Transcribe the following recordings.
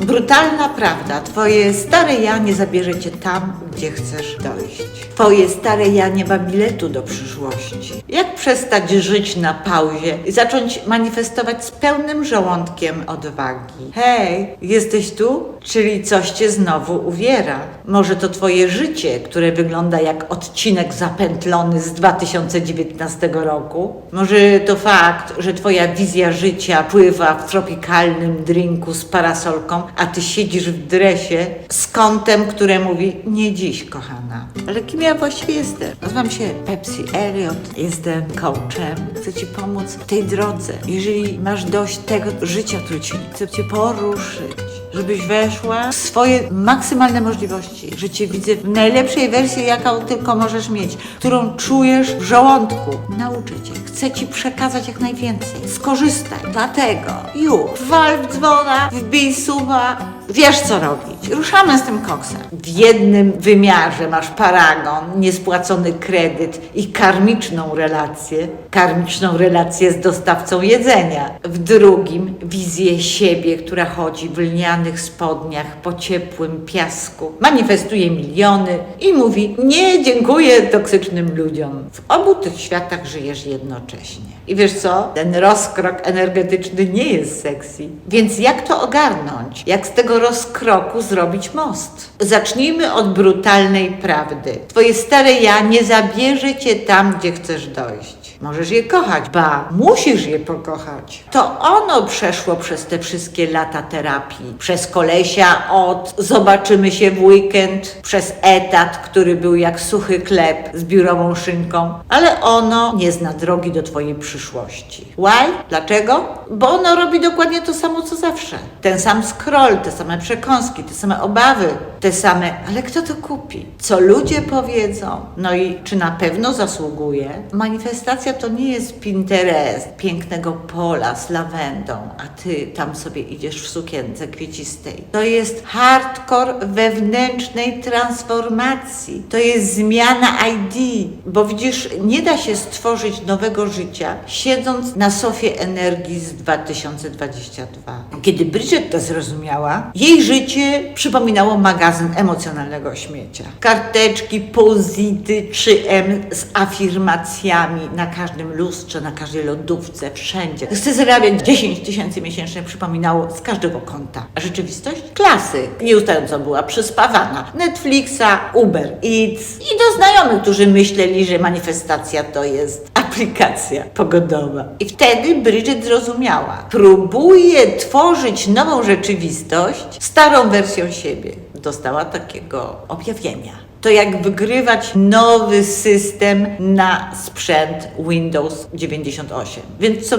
Brutalna prawda. Twoje stare ja nie zabierze cię tam, gdzie chcesz dojść. Twoje stare ja nie ma biletu do przyszłości. Jak przestać żyć na pauzie i zacząć manifestować z pełnym żołądkiem odwagi? Hej, jesteś tu? Czyli coś cię znowu uwiera. Może to twoje życie, które wygląda jak odcinek zapętlony z 2019 roku? Może to fakt, że twoja wizja życia pływa w tropikalnym drinku z parasolką, a ty siedzisz w dresie z kątem, które mówi nie dziś, kochana. Ale kim ja właściwie jestem? Nazywam się Pepsi Elliot, jestem coachem. Chcę ci pomóc w tej drodze. Jeżeli masz dość tego życia, które ci cię poruszyć, żebyś weszła w swoje maksymalne możliwości, że cię widzę w najlepszej wersji, jaką tylko możesz mieć, którą czujesz w żołądku. Nauczę cię, chcę ci przekazać jak najwięcej. Skorzystaj. Dlatego już wal w dzwona, wbij suba, wiesz co robić. Ruszamy z tym koksem. W jednym wymiarze masz paragon, niespłacony kredyt i karmiczną relację, karmiczną relację z dostawcą jedzenia. W drugim wizję siebie, która chodzi w lnianych spodniach po ciepłym piasku, manifestuje miliony i mówi nie dziękuję toksycznym ludziom. W obu tych światach żyjesz jednocześnie. I wiesz co? Ten rozkrok energetyczny nie jest sexy. Więc jak to ogarnąć? Jak z tego rozkroku zrobić most? Zacznijmy od brutalnej prawdy. Twoje stare ja nie zabierze cię tam, gdzie chcesz dojść. Możesz je kochać, ba, musisz je pokochać. To ono przeszło przez te wszystkie lata terapii. Przez kolesia od zobaczymy się w weekend, przez etat, który był jak suchy chleb z biurową szynką, ale ono nie zna drogi do twojej przyszłości. Why? Dlaczego? Bo ono robi dokładnie to samo co zawsze. Ten sam scroll, te same przekąski, te same obawy, te same, ale kto to kupi? Co ludzie powiedzą? No i czy na pewno zasługuje? Manifestacja to nie jest Pinterest, pięknego pola z lawendą, a ty tam sobie idziesz w sukience kwiecistej. To jest hardcore wewnętrznej transformacji. To jest zmiana ID, bo widzisz, nie da się stworzyć nowego życia siedząc na sofie energii z 2022. Kiedy Bridget to zrozumiała, jej życie przypominało magazyn emocjonalnego śmiecia. Karteczki, pozity 3M z afirmacjami na każdym lustrze, na każdej lodówce, wszędzie. Chcę zarabiać 10 tysięcy miesięcznie, przypominało z każdego kąta. A rzeczywistość? Klasy. Nieustająco była przyspawana. Netflixa, Uber Eats i do znajomych, którzy myśleli, że manifestacja to jest aplikacja pogodowa. I wtedy Bridget zrozumiała. Próbuje tworzyć nową rzeczywistość starą wersją siebie. Dostała takiego objawienia. To jak wygrywać nowy system na sprzęt Windows 98. Więc co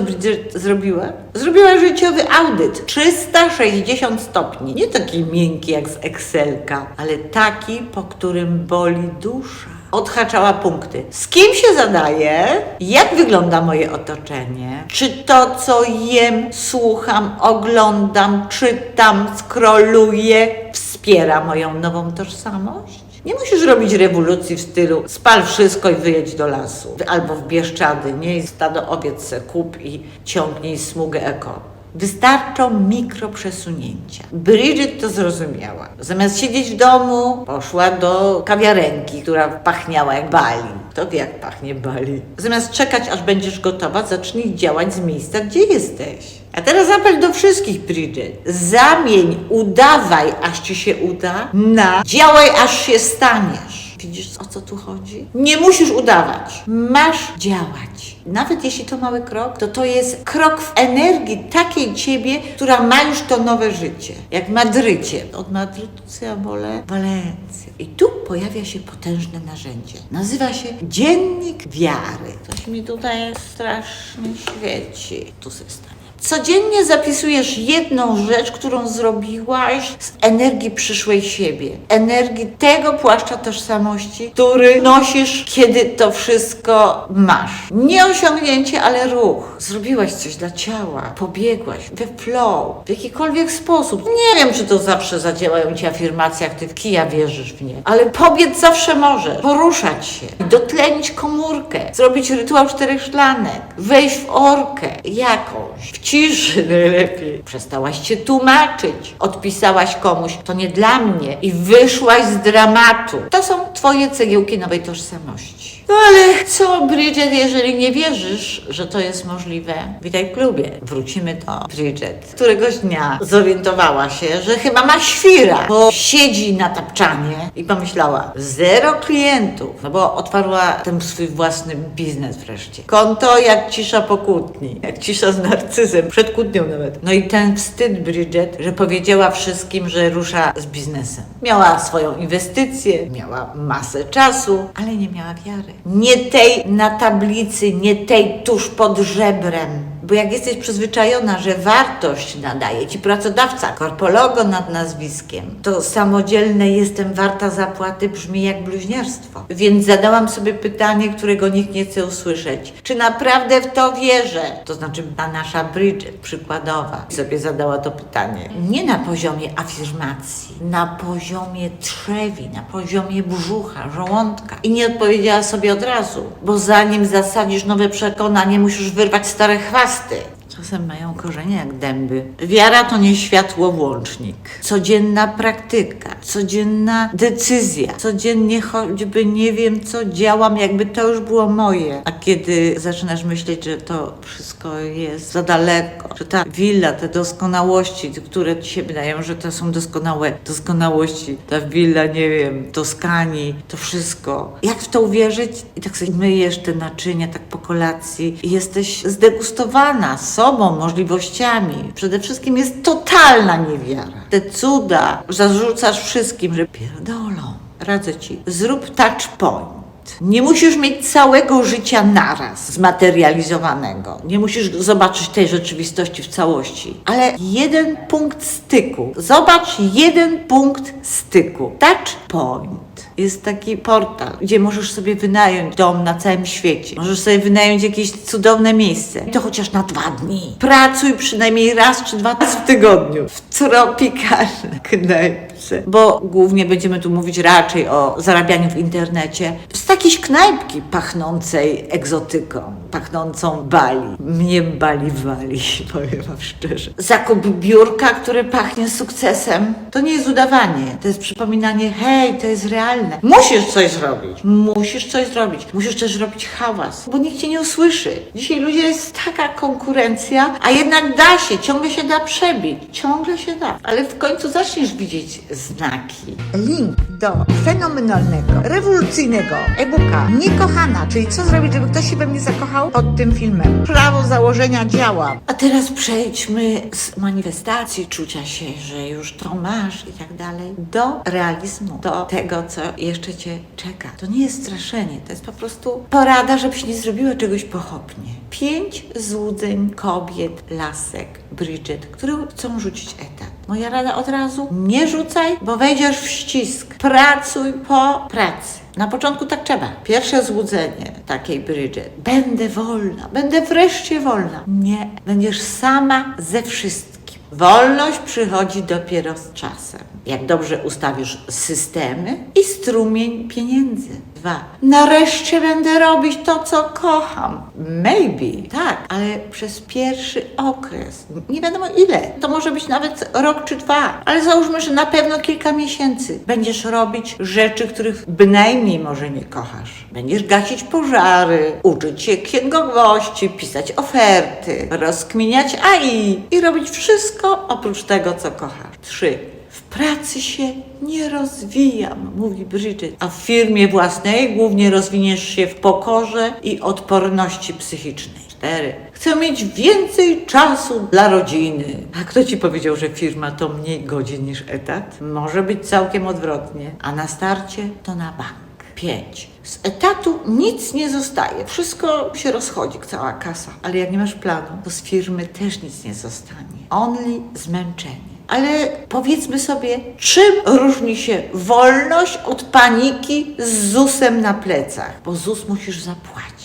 zrobiła? Zrobiła życiowy audyt 360 stopni. Nie taki miękki jak z Excelka, ale taki, po którym boli dusza. Odhaczała punkty. Z kim się zadaję? Jak wygląda moje otoczenie? Czy to, co jem, słucham, oglądam, czytam, skroluję, wspiera moją nową tożsamość? Nie musisz robić rewolucji w stylu spal wszystko i wyjedź do lasu. Albo w Bieszczady, nie? Stado owiec se kup i ciągnij smugę eko. Wystarczą mikroprzesunięcia. Bridget to zrozumiała. Zamiast siedzieć w domu, poszła do kawiarenki, która pachniała jak Bali. Kto wie, jak pachnie Bali? Zamiast czekać, aż będziesz gotowa, zacznij działać z miejsca, gdzie jesteś. A teraz apel do wszystkich, Bridget. Zamień, udawaj, aż ci się uda, na działaj, aż się staniesz. Widzisz, o co tu chodzi? Nie musisz udawać. Masz działać. Nawet jeśli to mały krok, to to jest krok w energii takiej ciebie, która ma już to nowe życie. Jak w Madrycie. Od Madrytu wolę? Walencja. I tu pojawia się potężne narzędzie. Nazywa się Dziennik Wiary. Coś mi tutaj strasznie świeci. Tu stanie. Codziennie zapisujesz jedną rzecz, którą zrobiłaś z energii przyszłej siebie. Energii tego płaszcza tożsamości, który nosisz, kiedy to wszystko masz. Nie osiągnięcie, ale ruch. Zrobiłaś coś dla ciała, pobiegłaś we flow, w jakikolwiek sposób. Nie wiem, czy to zawsze zadziałają ci afirmacje, jak ty w kija wierzysz w nie, ale pobiec zawsze może. Poruszać się, dotlenić komórkę, zrobić rytuał czterech szklanek, wejść w orkę jakąś, ciszy najlepiej. Przestałaś się tłumaczyć, odpisałaś komuś, to nie dla mnie i wyszłaś z dramatu. To są twoje cegiełki nowej tożsamości. No ale co, Bridget, jeżeli nie wierzysz, że to jest możliwe? Witaj w klubie. Wrócimy do Bridget. Któregoś dnia zorientowała się, że chyba ma świra, bo siedzi na tapczanie i pomyślała, zero klientów, no bo otwarła ten swój własny biznes wreszcie. Konto jak cisza po kłótni, jak cisza z narcyzem, przed kłótnią nawet. No i ten wstyd Bridget, że powiedziała wszystkim, że rusza z biznesem. Miała swoją inwestycję, miała masę czasu, ale nie miała wiary. Nie tej na tablicy, nie tej tuż pod żebrem. Bo jak jesteś przyzwyczajona, że wartość nadaje ci pracodawca, korpologo nad nazwiskiem, to samodzielne jestem warta zapłaty brzmi jak bluźnierstwo. Więc zadałam sobie pytanie, którego nikt nie chce usłyszeć. Czy naprawdę w to wierzę? To znaczy ta nasza Bridget, przykładowa, sobie zadała to pytanie. Nie na poziomie afirmacji, na poziomie trzewi, na poziomie brzucha, żołądka. I nie odpowiedziała sobie od razu, bo zanim zasadzisz nowe przekonanie, musisz wyrwać stare chwasty. Master Czasem mają korzenie jak dęby. Wiara to nie światłowłącznik. Codzienna praktyka, codzienna decyzja. Codziennie choćby nie wiem co działam, jakby to już było moje. A kiedy zaczynasz myśleć, że to wszystko jest za daleko, że ta willa, te doskonałości, które ci się wydają, że to są doskonałe doskonałości, ta willa, nie wiem, Toskanii, to wszystko. Jak w to uwierzyć? I tak sobie myjesz te naczynia tak po kolacji i jesteś zdegustowana sobą, możliwościami. Przede wszystkim jest totalna niewiara. Te cuda zarzucasz wszystkim, że pierdolą. Radzę ci, zrób touch point. Nie musisz mieć całego życia naraz zmaterializowanego. Nie musisz zobaczyć tej rzeczywistości w całości, ale jeden punkt styku. Zobacz jeden punkt styku. Touch point. Jest taki portal, gdzie możesz sobie wynająć dom na całym świecie. Możesz sobie wynająć jakieś cudowne miejsce. I to chociaż na dwa dni. Pracuj przynajmniej raz czy dwa razy w tygodniu w tropikalnej Bo głównie będziemy tu mówić raczej o zarabianiu w internecie. Z jakiejś knajpki pachnącej egzotyką, pachnącą Bali. Mnie Bali wali, powiem wam szczerze. Zakup biurka, które pachnie sukcesem, to nie jest udawanie. To jest przypominanie, hej, to jest realne. Musisz coś zrobić. Musisz coś zrobić. Musisz też robić hałas, bo nikt cię nie usłyszy. Dzisiaj ludzie jest taka konkurencja, a jednak da się, ciągle się da przebić. Ciągle się da. Ale w końcu zaczniesz widzieć znaki. Link do fenomenalnego, rewolucyjnego e-booka Niekochana, czyli co zrobić, żeby ktoś się we mnie zakochał pod tym filmem. Prawo założenia działa. A teraz przejdźmy z manifestacji czucia się, że już to masz i tak dalej, do realizmu, do tego, co jeszcze cię czeka. To nie jest straszenie, to jest po prostu porada, żebyś nie zrobiła czegoś pochopnie. Pięć złudzeń kobiet, lasek, Bridget, które chcą rzucić etat. Moja rada od razu, nie rzucaj, bo wejdziesz w ścisk. Pracuj po pracy. Na początku tak trzeba. Pierwsze złudzenie takiej Bridget. Będę wolna, będę wreszcie wolna. Nie, będziesz sama ze wszystkim. Wolność przychodzi dopiero z czasem. Jak dobrze ustawisz systemy i strumień pieniędzy. Dwa. Nareszcie będę robić to, co kocham. Maybe, tak, ale przez pierwszy okres. Nie wiadomo ile. To może być nawet rok czy dwa, ale załóżmy, że na pewno kilka miesięcy. Będziesz robić rzeczy, których bynajmniej może nie kochasz. Będziesz gasić pożary, uczyć się księgowości, pisać oferty, rozkminiać AI i robić wszystko oprócz tego, co kochasz. Trzy. Pracy się nie rozwijam, mówi Bridget, a w firmie własnej głównie rozwiniesz się w pokorze i odporności psychicznej. Cztery. Chcę mieć więcej czasu dla rodziny. A kto ci powiedział, że firma to mniej godzin niż etat? Może być całkiem odwrotnie, a na starcie to na bank. 5. Z etatu nic nie zostaje. Wszystko się rozchodzi, cała kasa. Ale jak nie masz planu, to z firmy też nic nie zostanie. Only zmęczenie. Ale powiedzmy sobie, czym różni się wolność od paniki z ZUS-em na plecach? Bo ZUS musisz zapłacić.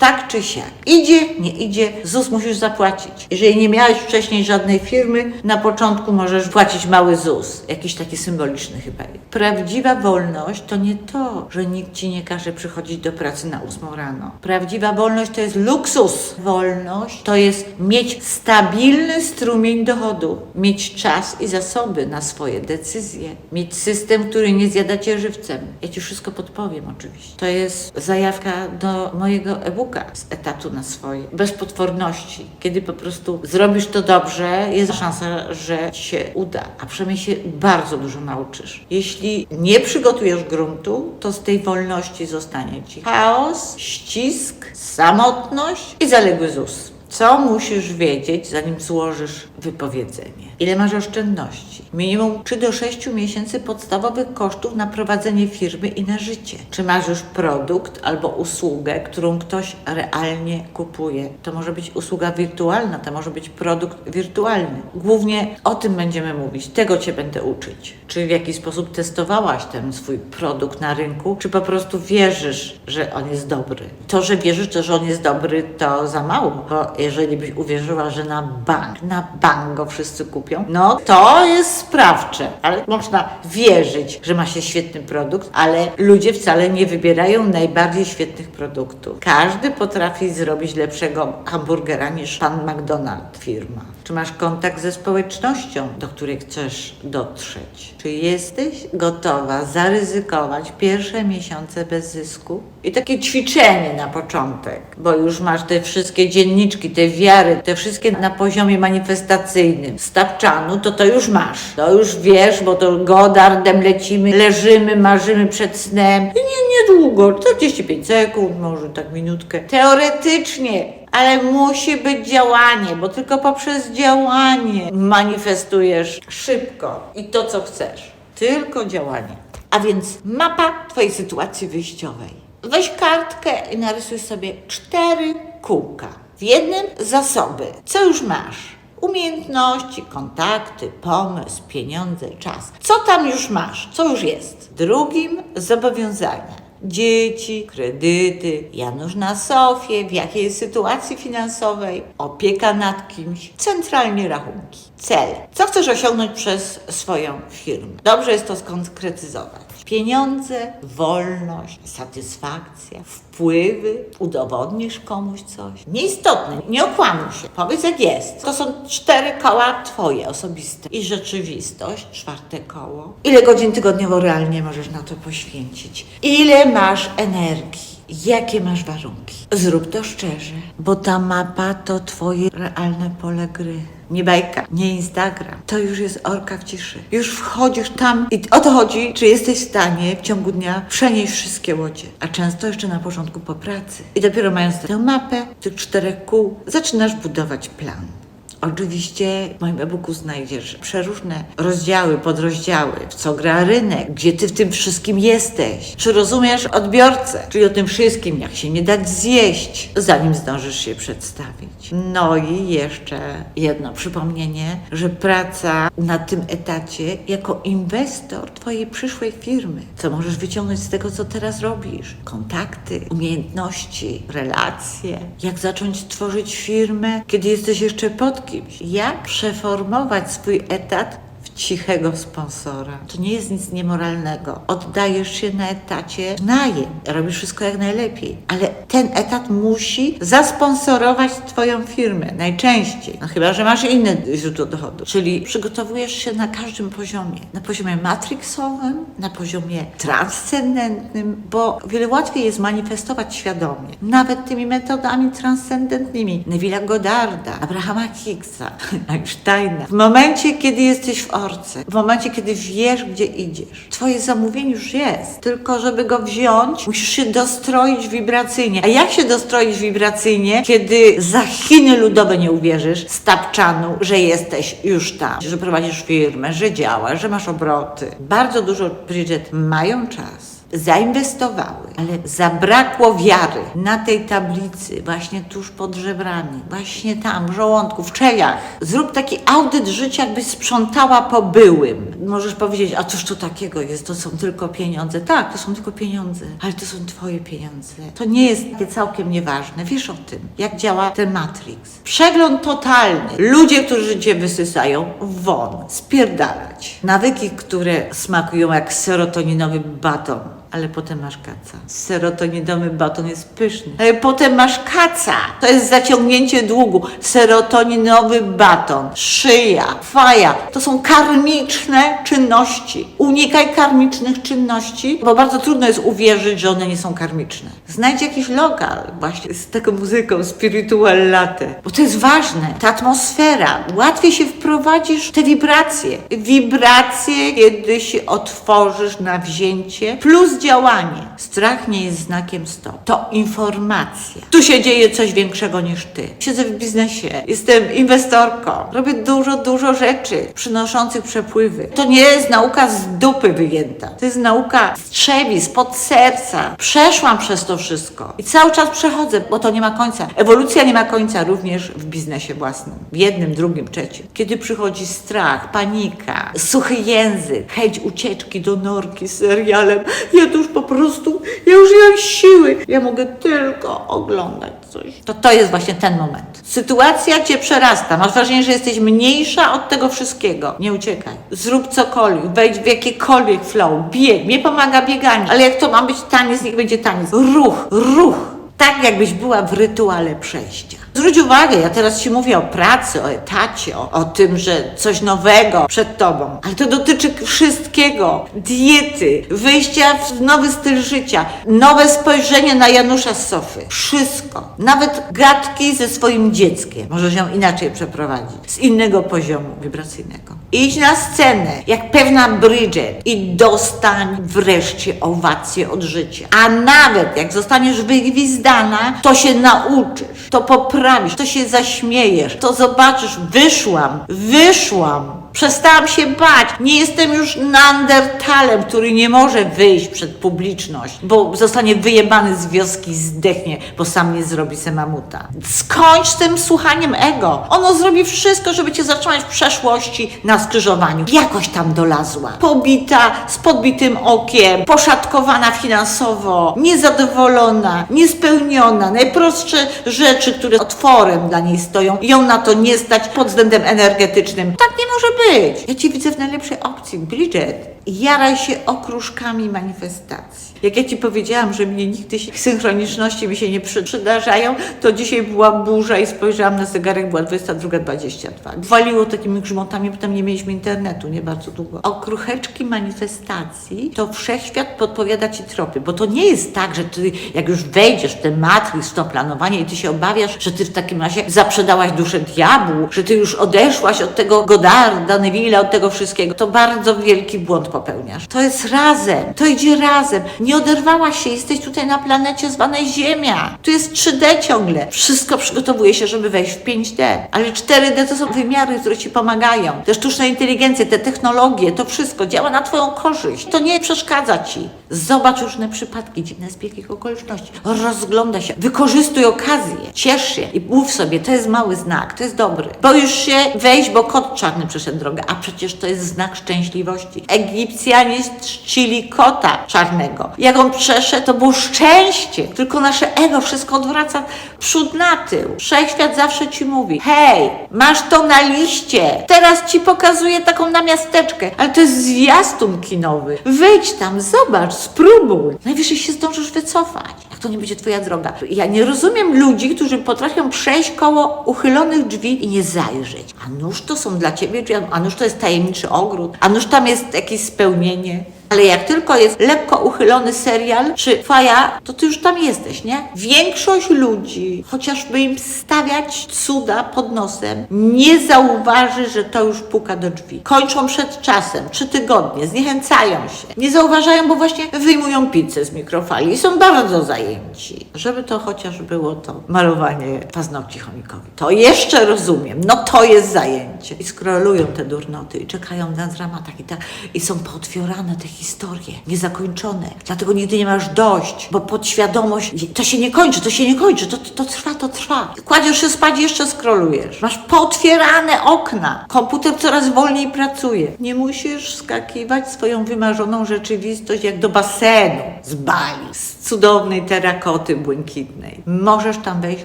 Tak czy siak. Idzie, nie idzie, ZUS musisz zapłacić. Jeżeli nie miałeś wcześniej żadnej firmy, na początku możesz płacić mały ZUS. Jakiś taki symboliczny chyba. Prawdziwa wolność to nie to, że nikt ci nie każe przychodzić do pracy na 8 rano. Prawdziwa wolność to jest luksus. Wolność to jest mieć stabilny strumień dochodu, mieć czas i zasoby na swoje decyzje, mieć system, który nie zjada cię żywcem. Ja ci wszystko podpowiem oczywiście. To jest zajawka do mojego e-booka z etatu na swoje. Bez potworności. Kiedy po prostu zrobisz to dobrze, jest szansa, że ci się uda, a przynajmniej się bardzo dużo nauczysz. Jeśli nie przygotujesz gruntu, to z tej wolności zostanie ci chaos, ścisk, samotność i zaległy ZUS. Co musisz wiedzieć, zanim złożysz wypowiedzenie? Ile masz oszczędności? Minimum 3 do 6 miesięcy podstawowych kosztów na prowadzenie firmy i na życie. Czy masz już produkt albo usługę, którą ktoś realnie kupuje? To może być usługa wirtualna, to może być produkt wirtualny. Głównie o tym będziemy mówić, tego Cię będę uczyć. Czy w jaki sposób testowałaś ten swój produkt na rynku, czy po prostu wierzysz, że on jest dobry? To, że wierzysz, że on jest dobry, to za mało, bo jeżeli byś uwierzyła, że na bank, na bank go wszyscy kupią, no to jest sprawcze, ale można wierzyć, że ma się świetny produkt, ale ludzie wcale nie wybierają najbardziej świetnych produktów. Każdy potrafi zrobić lepszego hamburgera niż pan McDonald firma. Czy masz kontakt ze społecznością, do której chcesz dotrzeć? Czy jesteś gotowa zaryzykować pierwsze miesiące bez zysku? I takie ćwiczenie na początek, bo już masz te wszystkie dzienniczki, te wiary, te wszystkie na poziomie manifestacyjnym. Stawczanu to to już masz. To już wiesz, bo to godardem lecimy, leżymy, marzymy przed snem. I nie, niedługo, 45 sekund, może tak minutkę. Teoretycznie ale musi być działanie, bo tylko poprzez działanie manifestujesz szybko i to, co chcesz. Tylko działanie. A więc mapa Twojej sytuacji wyjściowej. Weź kartkę i narysuj sobie cztery kółka. W jednym zasoby. Co już masz? Umiejętności, kontakty, pomysł, pieniądze, czas. Co tam już masz? Co już jest? Drugim zobowiązania dzieci, kredyty, Janusz na sofie, w jakiej jest sytuacji finansowej, opieka nad kimś, centralnie rachunki. Cel. Co chcesz osiągnąć przez swoją firmę? Dobrze jest to skonkretyzować. Pieniądze, wolność, satysfakcja, wpływy, udowodnisz komuś coś. Nieistotne, nie okłamuj się, powiedz jak jest. To są cztery koła twoje osobiste. I rzeczywistość, czwarte koło. Ile godzin tygodniowo realnie możesz na to poświęcić? Ile masz energii? Jakie masz warunki? Zrób to szczerze, bo ta mapa to twoje realne pole gry. Nie bajka, nie Instagram. To już jest orka w ciszy. Już wchodzisz tam i o to chodzi, czy jesteś w stanie w ciągu dnia przenieść wszystkie łodzie. A często jeszcze na początku po pracy. I dopiero mając tę mapę, tych czterech kół, zaczynasz budować plan. Oczywiście w moim e-booku znajdziesz przeróżne rozdziały, podrozdziały, w co gra rynek, gdzie ty w tym wszystkim jesteś. Czy rozumiesz odbiorcę, czyli o tym wszystkim, jak się nie dać zjeść, zanim zdążysz się przedstawić. No i jeszcze jedno przypomnienie, że praca na tym etacie jako inwestor twojej przyszłej firmy, co możesz wyciągnąć z tego, co teraz robisz. Kontakty, umiejętności, relacje, jak zacząć tworzyć firmę, kiedy jesteś jeszcze pod kimś. Jak przeformować swój etat cichego sponsora. To nie jest nic niemoralnego. Oddajesz się na etacie najem, robisz wszystko jak najlepiej, ale ten etat musi zasponsorować Twoją firmę najczęściej. No chyba, że masz inne źródło dochodu. Czyli przygotowujesz się na każdym poziomie. Na poziomie matrixowym, na poziomie transcendentnym, bo wiele łatwiej jest manifestować świadomie. Nawet tymi metodami transcendentnymi. Neville'a Godarda, Abrahama Higgsa, Einsteina. W momencie, kiedy jesteś w orce, w momencie, kiedy wiesz, gdzie idziesz, twoje zamówienie już jest. Tylko, żeby go wziąć, musisz się dostroić wibracyjnie. A jak się dostroić wibracyjnie, kiedy za Chiny ludowe nie uwierzysz, z tapczanu, że jesteś już tam, że prowadzisz firmę, że działasz, że masz obroty. Bardzo dużo, Bridget, mają czas zainwestowały, ale zabrakło wiary na tej tablicy, właśnie tuż pod żebrami, właśnie tam, w żołądku, w czejach. Zrób taki audyt życia, jakbyś sprzątała po byłym. Możesz powiedzieć, a cóż to takiego jest, to są tylko pieniądze. Tak, to są tylko pieniądze, ale to są twoje pieniądze. To nie jest takie całkiem nieważne. Wiesz o tym, jak działa ten Matrix. Przegląd totalny. Ludzie, którzy cię wysysają, won, spierdalać. Nawyki, które smakują jak serotoninowy baton. Ale potem masz kaca. Serotoninowy baton jest pyszny. Ale potem masz kaca. To jest zaciągnięcie długu. Serotoninowy baton, szyja, faja. To są karmiczne czynności. Unikaj karmicznych czynności, bo bardzo trudno jest uwierzyć, że one nie są karmiczne. Znajdź jakiś lokal właśnie z taką muzyką, spiritual latte. Bo to jest ważne. Ta atmosfera. Łatwiej się wprowadzisz te wibracje. Wibracje, kiedy się otworzysz na wzięcie, plus działanie. Strach nie jest znakiem stop. To informacja. Tu się dzieje coś większego niż ty. Siedzę w biznesie, jestem inwestorką, robię dużo, dużo rzeczy przynoszących przepływy. To nie jest nauka z dupy wyjęta. To jest nauka z trzewi, spod serca. Przeszłam przez to wszystko i cały czas przechodzę, bo to nie ma końca. Ewolucja nie ma końca również w biznesie własnym. W jednym, drugim, trzecim. Kiedy przychodzi strach, panika, suchy język, chęć ucieczki do norki z serialem, ja to już po prostu, ja już nie mam siły. Ja mogę tylko oglądać coś. To to jest właśnie ten moment. Sytuacja cię przerasta. Masz wrażenie, że jesteś mniejsza od tego wszystkiego. Nie uciekaj. Zrób cokolwiek, wejdź w jakiekolwiek flow. Bieg. Mnie pomaga bieganie. Ale jak to ma być taniec, niech będzie taniec. Ruch, ruch. Tak jakbyś była w rytuale przejścia. Zwróć uwagę, ja teraz Ci mówię o pracy, o etacie, o, o tym, że coś nowego przed Tobą, ale to dotyczy wszystkiego. Diety, wyjścia w nowy styl życia, nowe spojrzenie na Janusza z Sofy. Wszystko. Nawet gadki ze swoim dzieckiem. Możesz ją inaczej przeprowadzić. Z innego poziomu wibracyjnego. Idź na scenę, jak pewna Bridget i dostań wreszcie owację od życia. A nawet jak zostaniesz wygwizdana, to się nauczysz, to poprawisz, to się zaśmiejesz, to zobaczysz, wyszłam, wyszłam. Przestałam się bać. Nie jestem już Neandertalem, który nie może wyjść przed publiczność, bo zostanie wyjebany z wioski i zdechnie, bo sam nie zrobi se mamuta. Skończ z tym słuchaniem ego. Ono zrobi wszystko, żeby cię zatrzymać w przeszłości na skrzyżowaniu. Jakoś tam dolazła. Pobita, z podbitym okiem, poszatkowana finansowo, niezadowolona, niespełniona. Najprostsze rzeczy, które otworem dla niej stoją, ją na to nie stać pod względem energetycznym. Tak nie może być. Ja Cię widzę w najlepszej opcji, Bridget. Jaraj się okruszkami manifestacji. Jak ja Ci powiedziałam, że mnie nigdy się synchroniczności mi się nie przy- przydarzają, to dzisiaj była burza i spojrzałam na zegarek, była 22.22. Waliło takimi grzmotami, potem nie mieliśmy internetu, nie bardzo długo. Okrucheczki manifestacji to wszechświat podpowiada Ci tropy, bo to nie jest tak, że Ty jak już wejdziesz w ten matrix, to planowanie i Ty się obawiasz, że Ty w takim razie zaprzedałaś duszę diabłu, że Ty już odeszłaś od tego Godarda, Neville'a, od tego wszystkiego. To bardzo wielki błąd popełniasz. To jest razem, to idzie razem. Nie oderwałaś się, jesteś tutaj na planecie zwanej Ziemia. Tu jest 3D ciągle. Wszystko przygotowuje się, żeby wejść w 5D. Ale 4D to są wymiary, które Ci pomagają. Te sztuczne inteligencje, te technologie, to wszystko działa na Twoją korzyść. To nie przeszkadza Ci. Zobacz różne przypadki, dziwne zbiegi okoliczności. Rozglądaj się, wykorzystuj okazję, ciesz się i mów sobie, to jest mały znak, to jest dobry. Boisz się wejść, bo kot czarny przeszedł drogę, a przecież to jest znak szczęśliwości. Egipcjanie czcili kota czarnego. Jak on przeszedł, to było szczęście. Tylko nasze ego wszystko odwraca przód na tył. Wszechświat zawsze ci mówi, hej, masz to na liście. Teraz ci pokazuję taką namiasteczkę, ale to jest zwiastun kinowy. Wejdź tam, zobacz, spróbuj. Najwyżej się zdążysz wycofać. Jak to nie będzie twoja droga. Ja nie rozumiem ludzi, którzy potrafią przejść koło uchylonych drzwi i nie zajrzeć. A nuż to są dla ciebie drzwi, a nuż to jest tajemniczy ogród, a nuż tam jest jakieś spełnienie. Ale jak tylko jest lekko uchylony serial czy faja, to ty już tam jesteś, nie? Większość ludzi, chociażby im stawiać cuda pod nosem, nie zauważy, że to już puka do drzwi. Kończą przed czasem, trzy tygodnie, zniechęcają się. Nie zauważają, bo właśnie wyjmują pizzę z mikrofali i są bardzo zajęci. Żeby to chociaż było to malowanie paznokci chomikowi. To jeszcze rozumiem, no to jest zajęcie. I skrolują te durnoty i czekają na dramatach i tak, i są pootwierane te historie, niezakończone. Dlatego nigdy nie masz dość, bo podświadomość, to się nie kończy, to się nie kończy, to, to, to trwa, to trwa. Kładziesz się spać i jeszcze skrolujesz. Masz potwierane okna. Komputer coraz wolniej pracuje. Nie musisz skakiwać swoją wymarzoną rzeczywistość jak do basenu z Bali, z cudownej terakoty błękitnej. Możesz tam wejść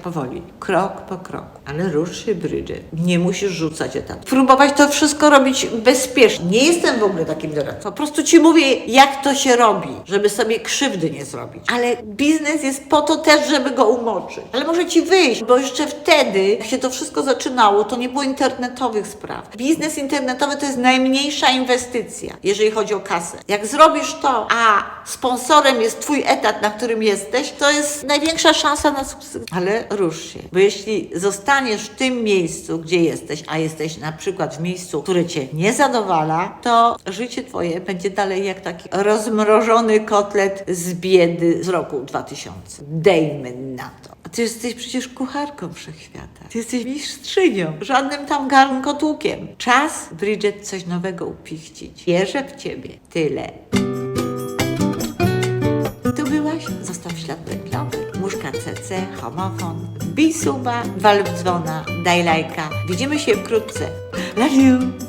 powoli, krok po kroku. Ale rusz się, Bridget. Nie musisz rzucać etatu. Próbować to wszystko robić bezpiecznie. Nie jestem w ogóle takim doradcą. Po prostu ci mówię, jak to się robi, żeby sobie krzywdy nie zrobić. Ale biznes jest po to też, żeby go umoczyć. Ale może ci wyjść, bo jeszcze wtedy, jak się to wszystko zaczynało, to nie było internetowych spraw. Biznes internetowy to jest najmniejsza inwestycja, jeżeli chodzi o kasę. Jak zrobisz to, a sponsorem jest twój etat, na którym jesteś, to jest największa szansa na sukces. Ale rusz się, bo jeśli zostaniesz w tym miejscu, gdzie jesteś, a jesteś na przykład w miejscu, które cię nie zadowala, to życie twoje będzie dalej jak taki rozmrożony kotlet z biedy z roku 2000. Dejmy na to. A ty jesteś przecież kucharką wszechświata. Ty jesteś mistrzynią, żadnym tam garnkotłukiem. Czas, Bridget, coś nowego upichcić. Wierzę w ciebie. Tyle. Tu byłaś? Zostaw ślad węglowy. Muszka CC, homofon, wbij suba, wal dzwona, daj lajka. Widzimy się wkrótce. Love you!